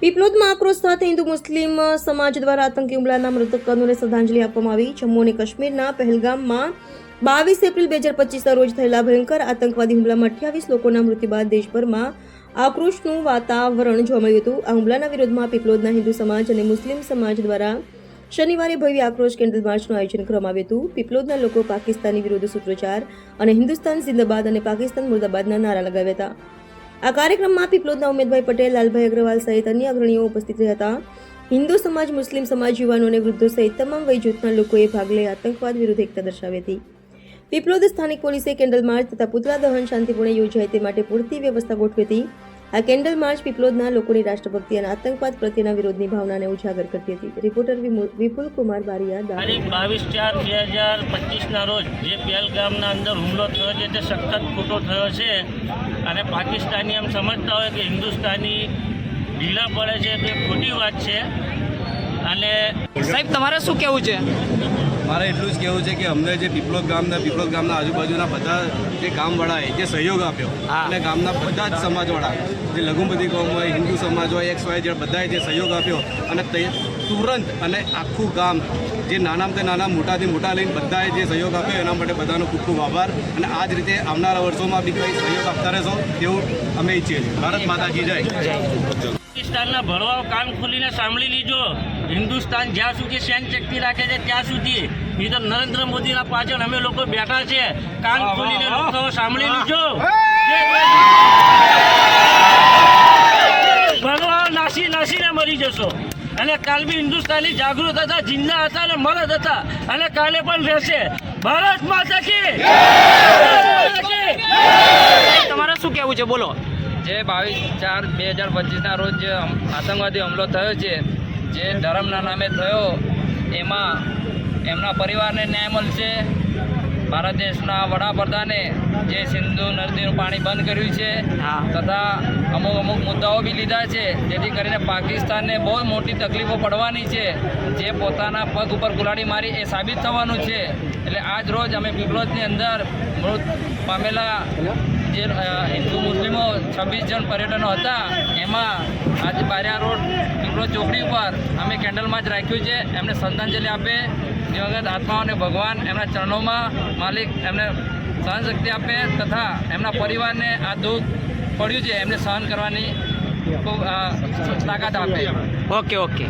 પીપલોદમાં આક્રોશ સાથે હિન્દુ મુસ્લિમ સમાજ દ્વારા આતંકી હુમલાના મૃતકોને શ્રદ્ધાંજલિ આપવામાં આવી. જમ્મુ અને કાશ્મીરના પહેલગામમાં બાવીસ એપ્રિલ બે હજાર પચીસના રોજ થયેલા ભયંકર આતંકવાદી હુમલામાં અઠ્યાવીસ લોકોના મૃત્યુ બાદ દેશભરમાં આક્રોશનું વાતાવરણ જોવા મળ્યું હતું. આ હુમલાના વિરોધમાં પીપલોદના હિન્દુ સમાજ અને મુસ્લિમ સમાજ દ્વારા શનિવારે ભવ્ય આક્રોશ કેન્ડલ માર્ચનું આયોજન કરવામાં આવ્યું હતું. પીપલોદના લોકો પાકિસ્તાની વિરુદ્ધ સૂત્રોચ્ચાર અને હિન્દુસ્તાન જિંદાબાદ અને પાકિસ્તાન મુર્દાબાદના નારા લગાવ્યા હતા. આ કાર્યક્રમમાં પીપલોદના ઉમેદભાઈ પટેલ, લાલભાઈ અગ્રવાલ સહિત અન્ય અગ્રણીઓ ઉપસ્થિત રહ્યા હતા. હિન્દુ સમાજ, મુસ્લિમ સમાજ, યુવાનો અને વૃદ્ધો સહિત તમામ વય જૂથના લોકોએ ભાગ લઈ આતંકવાદ વિરુદ્ધ એકતા દર્શાવી હતી. પીપલોદ સ્થાનિક પોલીસે કેન્ડલ માર્ચ તથા પુતળા દહન શાંતિપૂર્ણ યોજાય તે માટે પૂરતી વ્યવસ્થા ગોઠવી હતી. આ કેન્ડલ માર્ચ પીપલોદના લોકોની રાષ્ટ્રભક્તિ અને આતંકવાદ પ્રત્યેના વિરોધની ભાવનાને ઉજાગર કરતી હતી. રિપોર્ટર વિપુલ કુમાર બારિયા. તારીખ બાવીસ ચાર બે હજાર પચીસના રોજ જે પહેલગામના અંદર હુમલો થયો છે તે સખત ખોટો થયો છે અને પાકિસ્તાની એમ સમજતા હોય કે હિન્દુસ્તાની ઢીલા પડે છે તે ખોટી વાત છે. અને સાહેબ તમારે શું કેવું છે? મારે એટલું જ કહેવું છે કે અમને જે પીપલોદ ગામના પીપલોદ ગામના આજુબાજુના બધા જે ગામવાળાએ જે સહયોગ આપ્યો. અને ગામના બધા જ સમાજવાળા જે લઘુમતી કોમ હોય હિન્દુ સમાજ હોય એક્સ વાય જે બધાએ જે સહયોગ આપ્યો અને તુરંત અને આખું ગામ જે નાનામાં નાના મોટાથી મોટા લઈને બધાએ જે સહયોગ આપ્યો એના માટે બધાનો ખૂબ ખૂબ આભાર. અને આ જ રીતે આવનારા વર્ષોમાં બી કંઈ સહયોગ આપતા રહેશો તેવું અમે ઈચ્છીએ છીએ. ભારત માતાજી જય. પાકિસ્તાનના ભરવાઓ કાન ખોલીને સાંભળી લીજો. હિન્દુસ્તાન જ્યાં સુધી સૈન્ય શક્તિ રાખે છે ત્યાં સુધી નહીં તો નરેન્દ્ર મોદીના પાછળ અમે લોકો બેઠા છે કાન ખોલીને લોકો સાંભળી લીજો. ભગવાન નાસી નાસીને મરી જશો. અને કાલ બી હિન્દુસ્તાની જાગૃત હતા જિંદા હતા અને મરદ હતા. અને કાલે પણ રહેશે. ભારત માતા કી તમારે શું કેવું છે? બોલો. જે બાવીસ ચાર બે હજાર પચીસના રોજ આતંકવાદી હુમલો થયો છે જે ધર્મના નામે થયો એમાં એમના પરિવારને ન્યાય મળશે. ભારત દેશના વડાપ્રધાને જે સિંધુ નદીનું પાણી બંધ કર્યું છે હા. તથા અમુક અમુક મુદ્દાઓ બી લીધા છે જેથી કરીને પાકિસ્તાનને બહુ મોટી તકલીફો પડવાની છે. જે પોતાના પગ ઉપર ગુલાડી મારી એ સાબિત થવાનું છે. એટલે આજ રોજ અમે પીપલોજની અંદર મૃત પામેલા જે હિન્દુ મુસ્લિમો છવ્વીસ જણ પર્યટનો હતા એમાં આજે બારિયા રોડ પીપલોદ ચોકડી ઉપર અમે કેન્ડલમાં જ રાખ્યું છે. એમને શ્રદ્ધાંજલિ આપે. દિવંગત આત્માઓને ભગવાન એમના ચરણોમાં માલિક એમને સહનશક્તિ આપે તથા એમના પરિવારને આ દુઃખ પડ્યું છે, એમને સહન કરવાની તાકાત આપે. Okay okay.